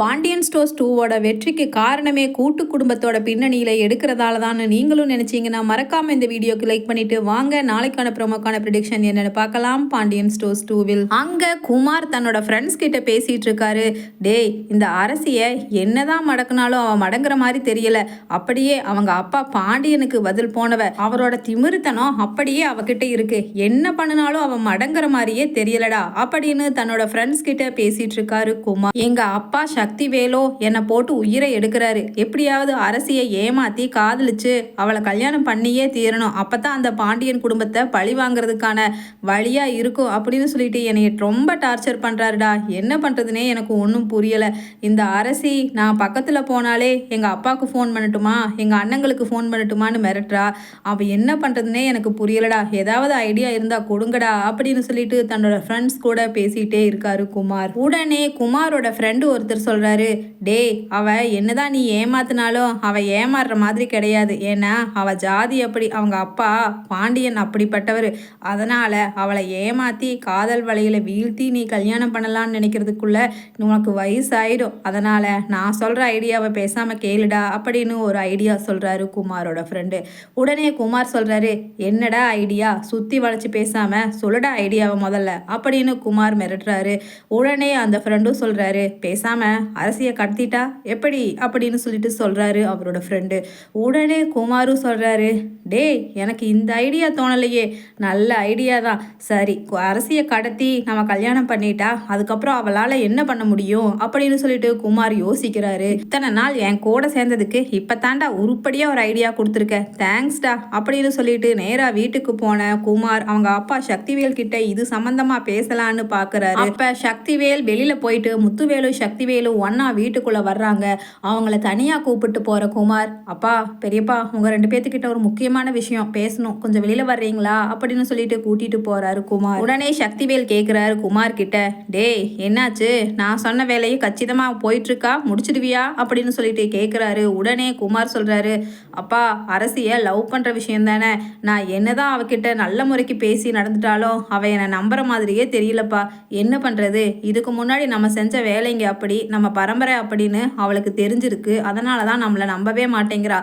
Pandian stores டூவோட வெற்றிக்கு காரணமே கூட்டு குடும்பத்தோட பின்னணியில் எடுக்கிறதால தான் நீங்களும் நினச்சிங்கன்னா மறக்காம இந்த வீடியோக்கு லைக் பண்ணிட்டு வாங்க. நாளைக்கான ப்ரோமோக்கான ப்ரிடிக்ஷன் என்னன்னு பார்க்கலாம். பாண்டியன் ஸ்டோர்ஸ் டூவில் அங்கே குமார் தன்னோட ஃப்ரெண்ட்ஸ் கிட்ட பேசிட்டு இருக்காரு. டேய் இந்த அரசியை என்னதான் மடக்குனாலும் அவன் மடங்குற மாதிரி தெரியல. அப்படியே அவங்க அப்பா பாண்டியனுக்கு பதில் போனவ அவரோட திமிருத்தனம் அப்படியே அவகிட்ட இருக்கு. என்ன பண்ணினாலும் அவன் மடங்குற மாதிரியே தெரியலடா அப்படின்னு தன்னோட ஃப்ரெண்ட்ஸ் கிட்ட பேசிட்டு இருக்காரு குமார். எங்க அப்பா சக்தி வேலோ என்னை போட்டு உயிரை எடுக்கிறாரு. எப்படியாவது அரசியை ஏமாத்தி காதலிச்சு அவளை கல்யாணம் பண்ணியே தீரணும். அப்பதான் அந்த பாண்டியன் குடும்பத்தை பழி வாங்குறதுக்கான வழியா இருக்கும் அப்படின்னு சொல்லிட்டு என்னை ரொம்ப டார்ச்சர் பண்றாருடா. என்ன பண்றதுனே எனக்கு ஒன்றும் புரியல. இந்த அரசி நான் பக்கத்துல போனாலே எங்க அப்பாவுக்கு ஃபோன் பண்ணட்டுமா? எங்க அண்ணங்களுக்கு ஃபோன் பண்ணட்டுமான்னு மிரட்டுறா. அவ என்ன பண்றதுனே எனக்கு புரியலடா. ஏதாவது ஐடியா இருந்தா கொடுங்கடா அப்படின்னு சொல்லிட்டு தன்னோட ஃப்ரெண்ட்ஸ் கூட பேசிட்டே இருக்காரு குமார். உடனே குமாரோட ஃப்ரெண்டு ஒருத்தர் சொல்கிறாரு டேய் அவள் என்னதான் நீ ஏமாத்தினாலும் அவள் ஏமாறுற மாதிரி கிடையாது. ஏன்னா அவள் ஜாதி அப்படி அவங்க அப்பா பாண்டியன் அப்படிப்பட்டவர். அதனால் அவளை ஏமாத்தி காதல் வலையில் வீழ்த்தி நீ கல்யாணம் பண்ணலாம்னு நினைக்கிறதுக்குள்ள உனக்கு வயசாயிடும். அதனால் நான் சொல்கிற ஐடியாவை பேசாமல் கேளுடா அப்படின்னு ஒரு ஐடியா சொல்கிறாரு குமாரோட ஃப்ரெண்டு உடனே குமார் சொல்கிறாரு என்னடா ஐடியா? சுற்றி வளைச்சி பேசாமல் சொல்லுடா ஐடியாவை முதல்ல அப்படின்னு குமார் மிரட்டுறாரு. உடனே அந்த ஃப்ரெண்டும் சொல்கிறாரு பேசாமல் அரசியை கடத்திட்டா? எப்படி? அப்படின்னு சொல்லிட்டு சொல்கிறாரு அவரோட ஃப்ரெண்டு உடனே குமாரும் சொல்கிறாரு டேய் எனக்கு இந்த ஐடியா தோணலையே. நல்ல ஐடியா தான். சரி அரசியை கடத்தி நம்ம கல்யாணம் பண்ணிட்டா அதுக்கப்புறம் அவளால் என்ன பண்ண முடியும்? அப்படின்னு சொல்லிட்டு குமார் யோசிக்கிறாரு. இத்தனை நாள் என் கூட சேர்ந்ததுக்கு இப்பதான்டா உருப்படியாக ஒரு ஐடியா கொடுத்துருக்க. தேங்க்ஸ்டா அப்படின்னு சொல்லிட்டு நேராக வீட்டுக்கு போன குமார் அவங்க அப்பா சக்திவேல் கிட்ட இது சம்பந்தமா பேசலான்னு பாக்குறாரு. அப்ப சக்திவேல் வெளியில போயிட்டு முத்துவேலு சக்திவேலு ஒன்னா வீட்டுக்குள்ள வர்றாங்க. அவங்கள தனியா கூப்பிட்டு போற குமார் அப்பா பெரியப்பா உங்க ரெண்டு பேத்துக்கிட்ட ஒரு முக்கியமான விஷயம் பேசணும். கொஞ்சம் வெளியில வர்றீங்களா? அப்படின்னு சொல்லிட்டு கூட்டிட்டு போறாரு குமார். உடனே சக்திவேல் கேக்குறாரு குமார் கிட்ட டேய் என்னாச்சு? நான் சொன்ன வேலையை கச்சிதமா போயிட்டு இருக்கா? முடிச்சிடுவியா? அப்படின்னு சொல்லிட்டு கேக்குறாரு. உடனே குமார் சொல்றாரு அப்பா அரசியை லவ் பண்ணுற விஷயம் தானே. நான் என்ன தான் அவகிட்ட நல்ல முறைக்கு பேசி நடந்துட்டாலும் அவ என்னை நம்புற மாதிரியே தெரியலப்பா. என்ன பண்ணுறது இதுக்கு முன்னாடி நம்ம செஞ்ச வேலைங்க அப்படி நம்ம பரம்பரை அப்படின்னு அவளுக்கு தெரிஞ்சிருக்கு. அதனால தான் நம்மளை நம்பவே மாட்டேங்கிறா.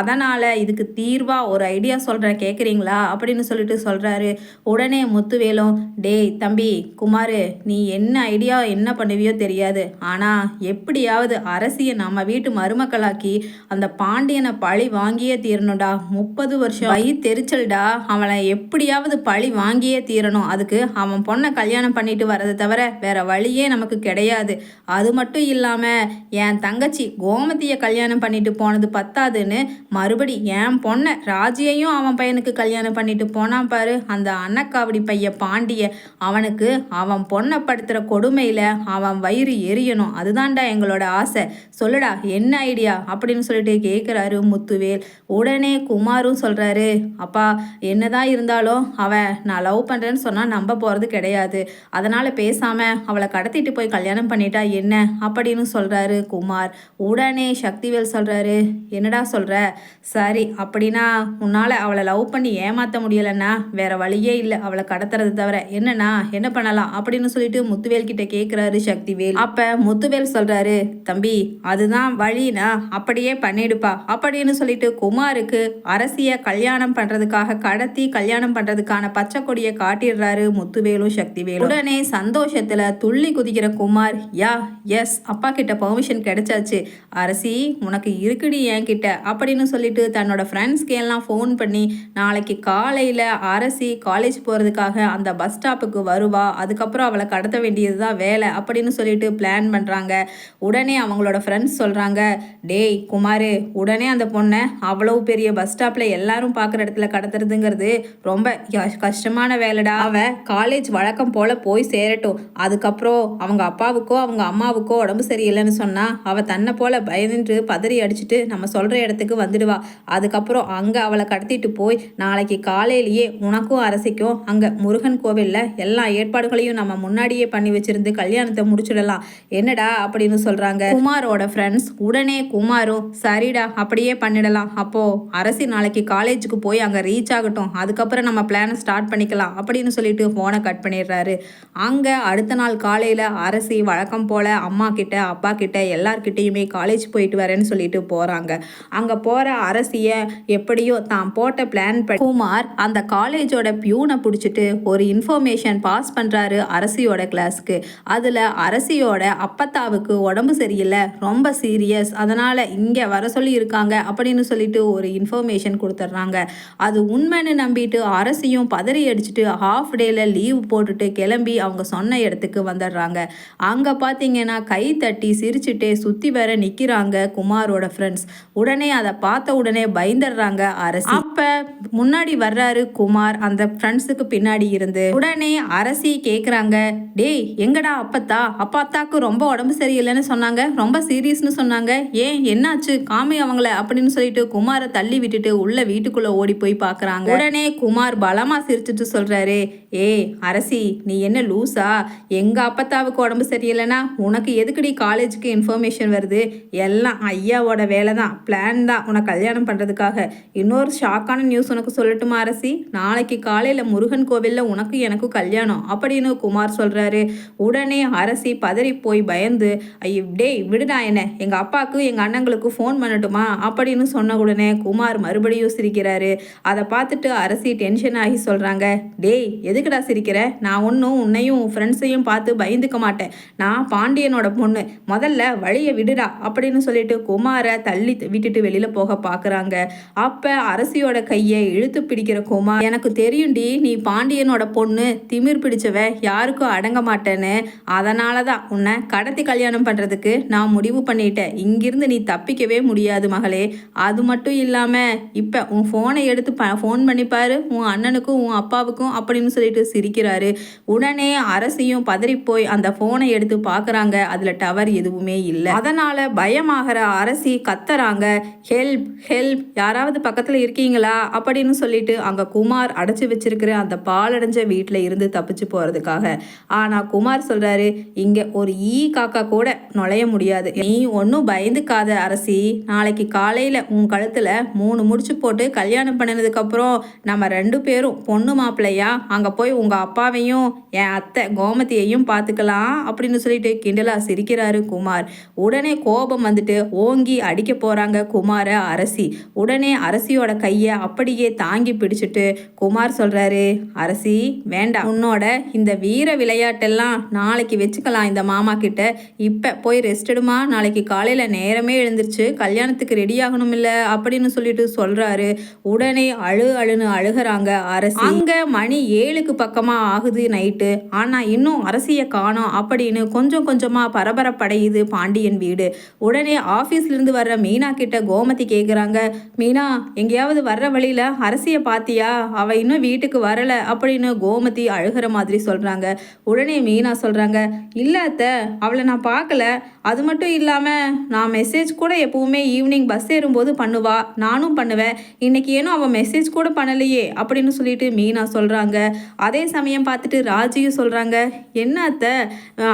அதனால் இதுக்கு தீர்வாக ஒரு ஐடியா சொல்கிறேன் கேட்குறீங்களா அப்படின்னு சொல்லிட்டு சொல்கிறாரு உடனே முத்துவேலும் டேய் தம்பி குமார் நீ என்ன ஐடியா என்ன பண்ணுவியோ தெரியாது. ஆனால் எப்படியாவது அரசியை நம்ம வீட்டு மருமக்களாக்கி அந்த பாண்டியனை பழி வாங்கியே தீரணும்டா. முப்பது வருஷம். ஐ தெரிச்சல்டா. அவனை எப்படியாவது பழி வாங்கியே தீரணும். அதுக்கு அவன் பொண்ணை கல்யாணம் பண்ணிட்டு வரதை தவிர வேற வழியே நமக்கு கிடையாது. அது மட்டும் இல்லாம என் தங்கச்சி கோமதியை கல்யாணம் பண்ணிட்டு போனது பத்தாதுன்னு மறுபடி என் பொண்ணை ராஜியையும் அவன் பையனுக்கு கல்யாணம் பண்ணிட்டு போனான் பாரு. அந்த அன்னக்காவடி பைய பாண்டிய அவனுக்கு அவன் பொண்ணை படுத்துற கொடுமையில அவன் வயிறு எரியணும். அதுதான்டா எங்களோட ஆசை. சொல்லுடா என்ன ஐடியா? அப்படின்னு சொல்லிட்டு கேட்குறாரு முத்து முத்துவேல் உடனே குமாரும் சொல்றாரு அப்பா என்னதான் இருந்தாலும் அவன் நான் லவ் பண்றேன்னு சொன்னால் நம்ப போறது கிடையாது. அதனால் பேசாமல் அவளை கடத்திட்டு போய் கல்யாணம் பண்ணிட்டா என்ன? அப்படின்னு சொல்றாரு குமார். உடனே சக்திவேல் சொல்கிறாரு என்னடா சொல்கிற சரி அப்படின்னா உன்னால் அவளை லவ் பண்ணி ஏமாற்ற முடியலன்னா வேற வழியே இல்லை. அவளை கடத்துறது தவிர என்னன்னா என்ன பண்ணலாம்? அப்படின்னு சொல்லிட்டு முத்துவேல் கிட்ட கேட்குறாரு சக்திவேல். அப்போ முத்துவேல் சொல்கிறாரு தம்பி அதுதான் வழினா அப்படியே பண்ணிடுப்பா. அப்படின்னு சொல்லிட்டு குமாருக்கு அரசியை கல்யாணம் பண்றதுக்காக கடத்தி கல்யாணம் பண்றதுக்கான பச்சை கொடியை காட்டிடுறாரு முத்துவேலு சக்திவேலு. உடனே சந்தோஷத்துல துள்ளி குதிக்கிற குமார் யா எஸ் அப்பா கிட்ட பெர்மிஷன் கிடைச்சாச்சு. அரசி உனக்கு இருக்குடி என்கிட்ட அப்படின்னு சொல்லிட்டு தன்னோட ஃப்ரெண்ட்ஸ்க்கு எல்லாம் ஃபோன் பண்ணி நாளைக்கு காலையில் அரசி காலேஜ் போகிறதுக்காக அந்த பஸ் ஸ்டாப்புக்கு வருவா. அதுக்கப்புறம் அவளை கடத்த வேண்டியது தான் வேலை அப்படின்னு சொல்லிட்டு பிளான் பண்ணுறாங்க உடனே அவங்களோட ஃப்ரெண்ட்ஸ் சொல்கிறாங்க டேய் குமாரு உடனே அந்த பொண்ணை அவ்வளவு பெரிய பஸ் ஸ்டாப்பில் எல்லாரும் பார்க்குற இடத்துல கடத்துறதுங்கிறது ரொம்ப கஷ்டமான வேலைடா. அவ காலேஜ் வழக்கம் போல் போய் சேரட்டும். அதுக்கப்புறம் அவங்க அப்பாவுக்கோ அவங்க அம்மாவுக்கோ உடம்பு சரியில்லைன்னு சொன்னால் அவள் தன்னை போல் பயந்துட்டு பதறி அடிச்சுட்டு நம்ம சொல்கிற இடத்துக்கு வந்துடுவா. அதுக்கப்புறம் அங்கே அவளை கடத்திட்டு போய் நாளைக்கு காலையிலேயே உனக்கும் அரசிக்கும் அங்கே முருகன் கோவிலில் எல்லா ஏற்பாடுகளையும் நம்ம முன்னாடியே பண்ணி வச்சிருந்து கல்யாணத்தை முடிச்சிடலாம். என்னடா அப்படின்னு சொல்கிறாங்க குமாரோட ஃப்ரெண்ட்ஸ் உடனே குமாரும் சரிடா அப்படியே பண்ணிடலாம். பண்ணிடலாம் அப்போது அரசி நாளைக்கு காலேஜுக்கு போய் அங்கே ரீச் ஆகட்டும். அதுக்கப்புறம் நம்ம பிளானை ஸ்டார்ட் பண்ணிக்கலாம் அப்படின்னு சொல்லிட்டு ஃபோனை கட் பண்ணிடுறாரு. அங்கே அடுத்த நாள் காலையில் அரசி வழக்கம் போல் அம்மா கிட்ட அப்பா கிட்ட எல்லார்கிட்டேயுமே காலேஜ் போயிட்டு வரேன்னு சொல்லிட்டு போகிறாங்க அங்கே போகிற அரசியை எப்படியோ தான் போட்ட பிளான் படி குமார் அந்த காலேஜோட பியூனை பிடிச்சிட்டு ஒரு இன்ஃபர்மேஷன் பாஸ் பண்ணுறாரு அரசியோட கிளாஸ்க்கு அதில் அரசியோட அப்பத்தாவுக்கு உடம்பு சரியில்லை ரொம்ப சீரியஸ் அதனால் இங்கே வர சொல்லி இருக்காங்க அப்படின்னு சொல்லிட்டு ஒரு இன்ஃபர்மேஷன் கொடுத்துட்றாங்க அது உண்மைன்னு நம்பிட்டு அரசியும் பதறி அடிச்சுட்டு ஹாஃப் டேல லீவ் போட்டுட்டு கிளம்பி அவங்க சொன்ன இடத்துக்கு வந்துடுறாங்க அங்கே பார்த்தீங்கன்னா கை தட்டி சிரிச்சுட்டே சுற்றி வேற நிற்கிறாங்க குமாரோட ஃப்ரெண்ட்ஸ் உடனே அதை பார்த்த உடனே பயந்துடுறாங்க அரசி. அப்போ முன்னாடி வர்றாரு குமார் அந்த ஃப்ரெண்ட்ஸுக்கு பின்னாடி இருந்து. உடனே அரசி கேட்குறாங்க டேய் எங்கடா அப்பத்தா? அப்பாத்தாக்கு ரொம்ப உடம்பு சரியில்லைன்னு சொன்னாங்க ரொம்ப சீரியஸ்னு சொன்னாங்க. ஏன் என்னாச்சு? காமி அவங்கள அப்படின்னு சொல்லிட்டு குமாரை தள்ளி விட்டுட்டு உள்ள வீட்டுக்குள்ள ஓடி போய் பார்க்குறாங்க உடனே குமார் பலமா சிரிச்சுட்டு சொல்றாரு ஏய் அரசி நீ என்ன லூசா? எங்க அப்பத்தாவுக்கு உடம்பு சரியில்லைன்னா உனக்கு எதுக்குடி காலேஜுக்கு இன்ஃபர்மேஷன் வருது? எல்லாம் ஐயாவோட வேலை தான் பிளான் தான் உனக்கு கல்யாணம் பண்ணுறதுக்காக இன்னொரு ஷாக்கான நியூஸ் உனக்கு சொல்லட்டுமா அரசி? நாளைக்கு காலையில் முருகன் கோவிலில் உனக்கு எனக்கும் கல்யாணம். அப்படின்னு குமார் சொல்கிறாரு உடனே அரசி பதறி போய் பயந்து ஐயோ டேய் விடுடா என்ன. எங்கள் அப்பாவுக்கு எங்கள் அண்ணங்களுக்கு ஃபோன் பண்ணட்டுமா? அப்படின்னு சொன்ன உடனே குமார் மறுபடியும் சிரிக்கிறாரு. அதை பார்த்துட்டு அரசி டென்ஷன் ஆகி சொல்கிறாங்க டேய் எதுக்குடா சிரிக்கிற? நான் ஒன்றும் உன்னையும் உன் ஃப்ரெண்ட்ஸையும் பார்த்து பயந்துக்க மாட்டேன். நான் பாண்டியனோட பொண்ணு. முதல்ல வழியை விடுடா. அப்படின்னு சொல்லிட்டு குமாரை தள்ளி விட்டுட்டு வெளியில் போக பார்க்குறாங்க. அப்போ அரசியோட கையை இழுத்து பிடிக்கிற குமார் எனக்கு தெரியும்டி நீ பாண்டியனோட பொண்ணு திமிர் பிடிச்சவ யாருக்கும் அடங்க மாட்டேன்னு. அதனால தான் உன்னை கடத்தி கல்யாணம் பண்ணுறதுக்கு நான் முடிவு பண்ணிட்டேன். இங்கிருந்து நீ தப்பிக்கவே முடியாது மகளே. அது மட்டும் இல்லாமல் இப்போ உன் ஃபோனை எடுத்து ப ஃபோன் பண்ணிப்பாரு உன் அண்ணனுக்கும் உன் அப்பாவுக்கும் அப்படின்னு சொல்லிட்டு சிரிக்கிறாரு. உடனே அரசியும் பதறி போய் அந்த ஃபோனை எடுத்து பார்க்குறாங்க அதில் டவர் எதுவுமே இல்லை. அதனால் பயமாகிற அரசி கத்துறாங்க. ஹெல்ப் ஹெல்ப் யாராவது பக்கத்தில் இருக்கீங்களா? அப்படின்னு சொல்லிட்டு அங்கே குமார் அடைச்சி வச்சிருக்கிற அந்த பாலடைஞ்ச வீட்டில் இருந்து தப்பிச்சு போகிறதுக்காக ஆனால் குமார் சொல்கிறாரு இங்கே ஒரு ஈ காக்கா கூட நுழைய முடியாது. நீ ஒன்றும் பயந்துக்காத அரசி. நாளைக்கு காலையில் உன் கழுத்தில் மூணு முடிச்சு போட்டு கல்யாணம் பண்ணினதுக்கப்புறம் நம்ம ரெண்டு பேரும் பொண்ணு மாப்பிள்ளையா? அங்கே போய் உங்கள் அப்பாவையும் என் அத்தை கோமதியையும் பார்த்துக்கலாம் அப்படின்னு சொல்லிட்டு கிண்டலா சிரிக்கிறாரு குமார். உடனே கோபம் வந்துட்டு ஓங்கி அடிக்க போகிறாங்க குமாரை அரசி. உடனே அரசியோட கையை அப்படியே தாங்கி பிடிச்சிட்டு குமார் சொல்கிறாரு அரசி வேண்டாம். உன்னோட இந்த வீர விளையாட்டெல்லாம் நாளைக்கு வச்சுக்கலாம் இந்த மாமா கிட்ட. இப்போ போய் ரெஸ்ட் எடுமா? நாளைக்கு காலையில் நேரமே எழுந்திருச்சு கல்யாணத்துக்கு ரெடி ஆகணும் இல்லை அப்படின்னு சொல்லிட்டு சொல்கிறாரு உடனே அழு அழுன்னு அழுகிறாங்க அரசி. அங்கே மணி ஏழுக்கு பக்கமாக ஆகுது நைட்டு. ஆனால் இன்னும் அரசியை காணோம் அப்படின்னு கொஞ்சம் கொஞ்சமாக பரபரப்படையுது பாண்டியன் வீடு. உடனே ஆஃபீஸ்லேருந்து வர்ற மீனா கிட்ட கோமதி கேட்குறாங்க மீனா எங்கேயாவது வர்ற வழியில் அரசியை பார்த்தியா அவள் இன்னும் வீட்டுக்கு வரலை அப்படின்னு கோமதி அழுகிற மாதிரி சொல்கிறாங்க உடனே மீனா சொல்கிறாங்க இல்லாத்த அத்தை அவளை நான் பார்க்கல அது மட்டும் இல்லாமல் நான் மெசேஜ் கூட எப்பவுமே ஈவினிங் பஸ் ஏறும்போது பண்ணுவா. நானும் பண்ணுவேன். இன்னைக்கு ஏனோ அவள் மெசேஜ் கூட பண்ணலையே அப்படின்னு சொல்லிட்டு மீனா சொல்கிறாங்க அதே சமயம் பார்த்துட்டு ராஜியும் சொல்கிறாங்க என்ன அத்தை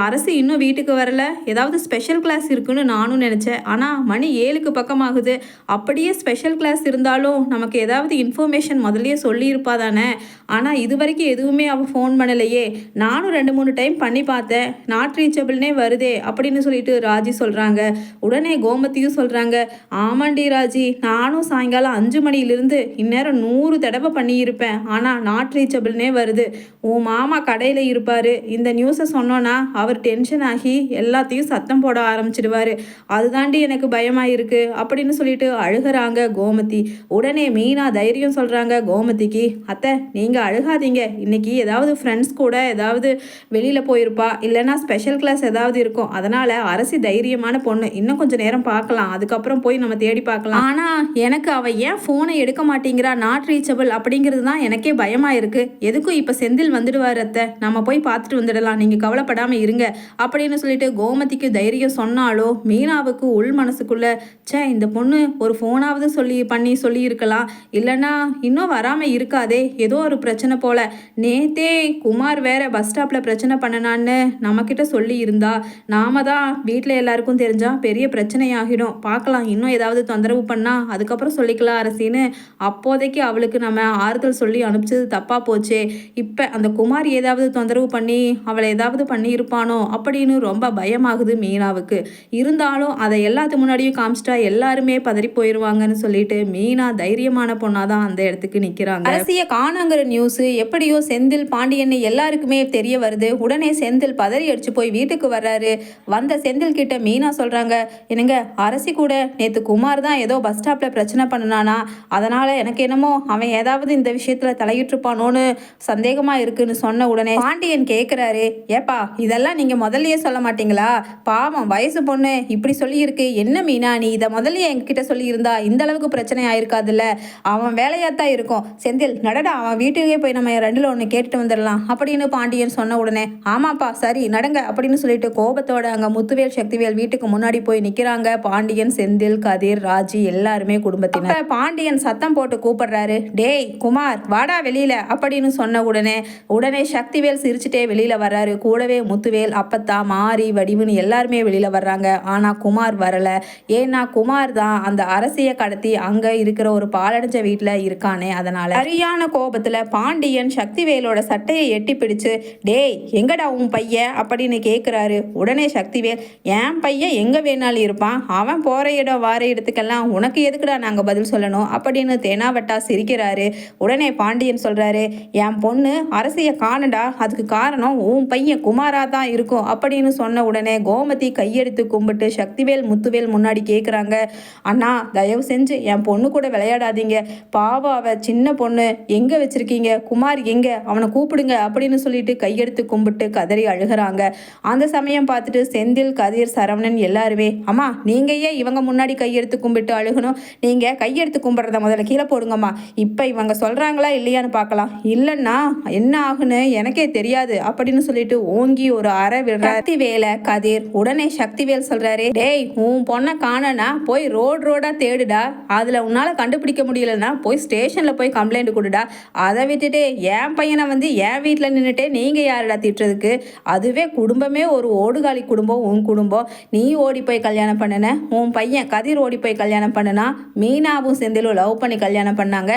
அரசு இன்னும் வீட்டுக்கு வரல? ஏதாவது ஸ்பெஷல் கிளாஸ் இருக்குன்னு நானும் நினச்சேன். ஆனால் மணி ஏழுக்கு பக்கமாகுது. அப்படியே ஸ்பெஷல் கிளாஸ் இருந்தாலும் நமக்கு ஏதாவது இன்ஃபர்மேஷன் முதல்லயே சொல்லியிருப்பா தானே? ஆனால் இது வரைக்கும் எதுவுமே அவள் ஃபோன் பண்ணலையே. நானும் ரெண்டு மூணு டைம் பண்ணி பார்த்தேன். நாட் ரீச்சபிள்னே வருதே அப்படின்னு சொல்லிட்டு ராஜி சொல்கிறாங்க உடனே கோமத்தியும் சொல்கிறாங்க ஆமாண்டி ராஜி நானும் சாயங்காலம் அஞ்சு மணியிலிருந்து இந்நேரம் நூறு தடவை பண்ணியிருப்பேன். ஆனால் நாட் ரீச்சபிள்னே வருது. உன் மாமா கடையில் இருப்பார். இந்த நியூஸை சொன்னோன்னா அவர் டென்ஷன் ஆகி எல்லாத்தையும் சத்தம் போட ஆரம்பிச்சிடுவார். அதுதாண்டி எனக்கு பயமாக இருக்குது அப்படின்னு சொல்லிட்டு அழுகிறாங்க கோமதி. உடனே மீனா தைரியம் சொல்கிறாங்க கோமதிக்கு அத்தை நீங்கள் அழுகாதீங்க. இன்றைக்கி ஏதாவது ஃப்ரெண்ட்ஸ் கூட ஏதாவது வெளியில் போயிருப்பா. இல்லைன்னா ஸ்பெஷல் கிளாஸ் ஏதாவது இருக்கும். அதனால் அரசி தைரியமான பொண்ணு. இன்னும் கொஞ்சம் நேரம் பார்க்கலாம். அதுக்கப்புறம் போய் நம்ம தேடி பார்க்கலாம். ஆனால் எனக்கு அவள் ஏன் ஃபோனை எடுக்க மாட்டேங்கிறா? நாட் ரீச்சபிள் அப்படிங்கிறது தான் எனக்கே பயமாக இருக்குது எதுக்கும் இப்போ செந்தில் வந்துடுவார் அத்தை. நம்ம போய் பார்த்துட்டு வந்துடலாம். நீங்கள் கவலைப்படாமல் இருங்க. அப்படின்னு சொல்லிட்டு கோமதிக்கு தைரியம் சொன்னாலோ மீனாவுக்கு உள் மனசுக்குள்ளே ச்சே இந்த பொண்ணு ஒரு ஃபோனாவது சொல்லி பண்ணி சொல்லியிருக்கலாம். இல்லைன்னா இன்னும் வராமல் இருக்காதே. ஏதோ ஒரு பிரச்சனை போல. நேத்தே குமார் வேற பஸ் ஸ்டாப்பில் பிரச்சனை பண்ணனான்னு நம்மக்கிட்ட சொல்லி இருந்தா நாம தான் வீட்டில் எல்லாருக்கும் தெரிஞ்சா பெரிய பிரச்சனையாகிடும். பார்க்கலாம் இன்னும் ஏதாவது தொந்தரவு பண்ணால் அதுக்கப்புறம் சொல்லிக்கலாம் அரசின்னு. அப்போதைக்கு அவளுக்கு நம்ம ஆறுதல் சொல்லி அனுப்பிச்சது தப்பாக போச்சே. இப்போ அந்த குமார் ஏதாவது தொந்தரவு பண்ணி அவளை ஏதாவது பண்ணியிருப்பானோ அப்படின்னு ரொம்ப பயமாகுது மீனாவுக்கு. இருந்தாலும் அதை எல்லாத்து முன்னாடியும் காமிச்சிட்டா எல்லாருமே பதறி போயிடுவாங்கன்னு சொல்லிட்டு மீனா தைரியமான பொண்ணாதான் அந்த இடத்துக்கு நிற்கிறாங்க அரசிய காணாங்கிற நியூஸ் எப்படியோ செந்தில் பாண்டியன்னு எல்லாருக்குமே தெரிய வருது. உடனே செந்தில் பதறி அடிச்சு போய் வீட்டுக்கு வர்றாரு. வந்த செந்தில் கிட்ட மீனா சொல்றாங்க என்னங்க அரசி கூட நேற்று குமார் தான் ஏதோ பஸ் ஸ்டாப்ல பிரச்சனை பண்ணனானா? அதனால எனக்கு என்னமோ அவன் ஏதாவது இந்த விஷயத்துல தலையிட்டிருப்பானோன்னு சந்தேகமா இருக்குன்னு சொன்ன உடனே பாண்டியன் கேட்குறாரு ஏப்பா இதெல்லாம் நீங்க முதல்லயே சொல்ல மாட்டீங்களா? பாவம் வயசு பொண்ணு இப்படி சொல்லியிருக்கு. என்ன மீனா நீ இதை முதல்லயே எங்ககிட்ட சொல்லியிருந்தா இந்த அளவுக்கு பிரச்சனை ஆயிருக்காதுல்ல? அவன் வேலையாத்தான் இருக்கும். செந்தில் நடடா அவன் வீட்டுக்கே போய் நம்ம ரெண்டில் ஒன்று கேட்டுட்டு வந்துடலாம் அப்படின்னு பாண்டியன் சொன்ன உடனே ஆமாப்பா சரி நடங்க அப்படின்னு சொல்லிட்டு கோபத்தோட அங்க முத்துவேல் சக்திவேல் வீட்டுக்கு முன்னாடி போய் நிக்கிறாங்க பாண்டியன் செந்தில் கதிர் ராஜி எல்லாருமே குடும்பத்தினர். பாண்டியன் சத்தம் போட்டு கூப்பிடுறாரு டேய் குமார் வாடா வெளியில அப்படின்னு சொன்ன உடனே உடனே சக்திவேல் சிரிச்சுட்டே வெளியில வர்றாரு. கூடவே முத்துவேல் அப்பத்தா மாரி வடிவுன்னு எல்லாருமே வெளியில வர்றாங்க. ஆனா குமார் வரல. ஏன்னா குமார் தான் அந்த அரசிய கடத்தி அங்க இருக்கிற ஒரு பாலடைஞ்ச வீட்டில் இருக்கானே அதனால சரியான கோபத்தில் பாண்டியன் சக்திவேலோட சட்டையை எட்டி பிடிச்சு டேய் எங்கடா உன் பையன்? அப்படின்னு கேட்குறாரு உடனே சக்திவேல் என் பையன் எங்கே வேணாலும் இருப்பான். அவன் போகிற இடம் வார இடத்துக்கெல்லாம் உனக்கு எதுக்குடா நாங்கள் பதில் சொல்லணும்? அப்படின்னு தேனாவட்டா சிரிக்கிறாரு. உடனே பாண்டியன் சொல்கிறாரு என் பொண்ணு அரசிய காணடா. அதுக்கு காரணம் உன் பையன் குமாரா தான் இருக்கும். அப்படின்னு சொன்ன உடனே கோமதி கையெடுத்து கும்பிட்டு சக்திவேல் முத்துவேல் முன்னாடி கேட்குறாங்க அண்ணா தயவு செஞ்சு என் பொண்ணு கூட விளையாடாதீங்க. பாவம் அவ சின்ன பொண்ணு. எங்க வச்சிருக்கீங்க? குமார் எங்க? அவனை கூப்பிடுங்க அப்படின்னு சொல்லிட்டு கையெடுத்து கும்பிட்டு கதறி அழுகிறாங்க. அந்த சமயம் பார்த்துட்டு செந்தில் கதிர் சரவணன் எல்லாருமே அம்மா நீங்க ஏன் இவங்க முன்னாடி கையெடுத்து கும்பிட்டு அழுகணும்? நீங்க கையெடுத்து கும்பிட்றத முதல்ல கீழே போடுங்கம்மா. இப்போ இவங்க சொல்றாங்களா இல்லையான்னு பார்க்கலாம். இல்லைன்னா என்ன ஆகுன்னு எனக்கே தெரியாது அப்படின்னு சொல்லிட்டு ஓங்கி ஒரு அரை விடுற வேலை கதிர் உடனே சக்திவேல் சொல்றாரு டேய் உன் பொண்ணை காணனா போய் ரோடு ரோடா தேடுடா. அதுல உன்னால கண்டுபிடிக்க முடியும். முடியலன்னா போய் ஸ்டேஷனில் போய் கம்ப்ளைண்ட் கொடுடா. அதை விட்டுட்டு என் பையனை வந்து என் வீட்டில் நின்றுட்டே நீங்கள் யாருடா திட்டுறதுக்கு? அதுவே குடும்பமே ஒரு ஓடுகாலி குடும்பம் உன் குடும்பம். நீ ஓடி போய் கல்யாணம் பண்ணின உன் பையன் கதிர் ஓடி போய் கல்யாணம் பண்ணினா மீனாவும் செந்திலும் லவ் பண்ணி கல்யாணம் பண்ணாங்க.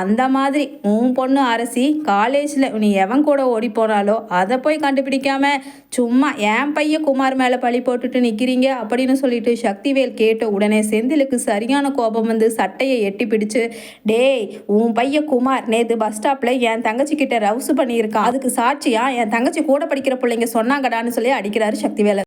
அந்த மாதிரி உன் பொண்ணு அரசி காலேஜில் நீ எவன் கூட ஓடி போனாலோ அதை போய் கண்டுபிடிக்காம சும்மா என் பையன் குமார் மேலே பழி போட்டுட்டு நிற்கிறீங்க அப்படின்னு சொல்லிட்டு சக்திவேல் கேட்ட உடனே செந்திலுக்கு சரியான கோபம் வந்து சட்டையை எட்டி பிடிச்சு டேய் உன் பையன் குமார் நேற்று பஸ் ஸ்டாப்பில் என் தங்கச்சி கிட்ட ரவுசு பண்ணியிருக்கான். அதுக்கு சாட்சியா என் தங்கச்சி கூட படிக்கிற பிள்ளைங்க சொன்னாங்கடான்னு சொல்லி அடிக்கிறாரு சக்திவேலை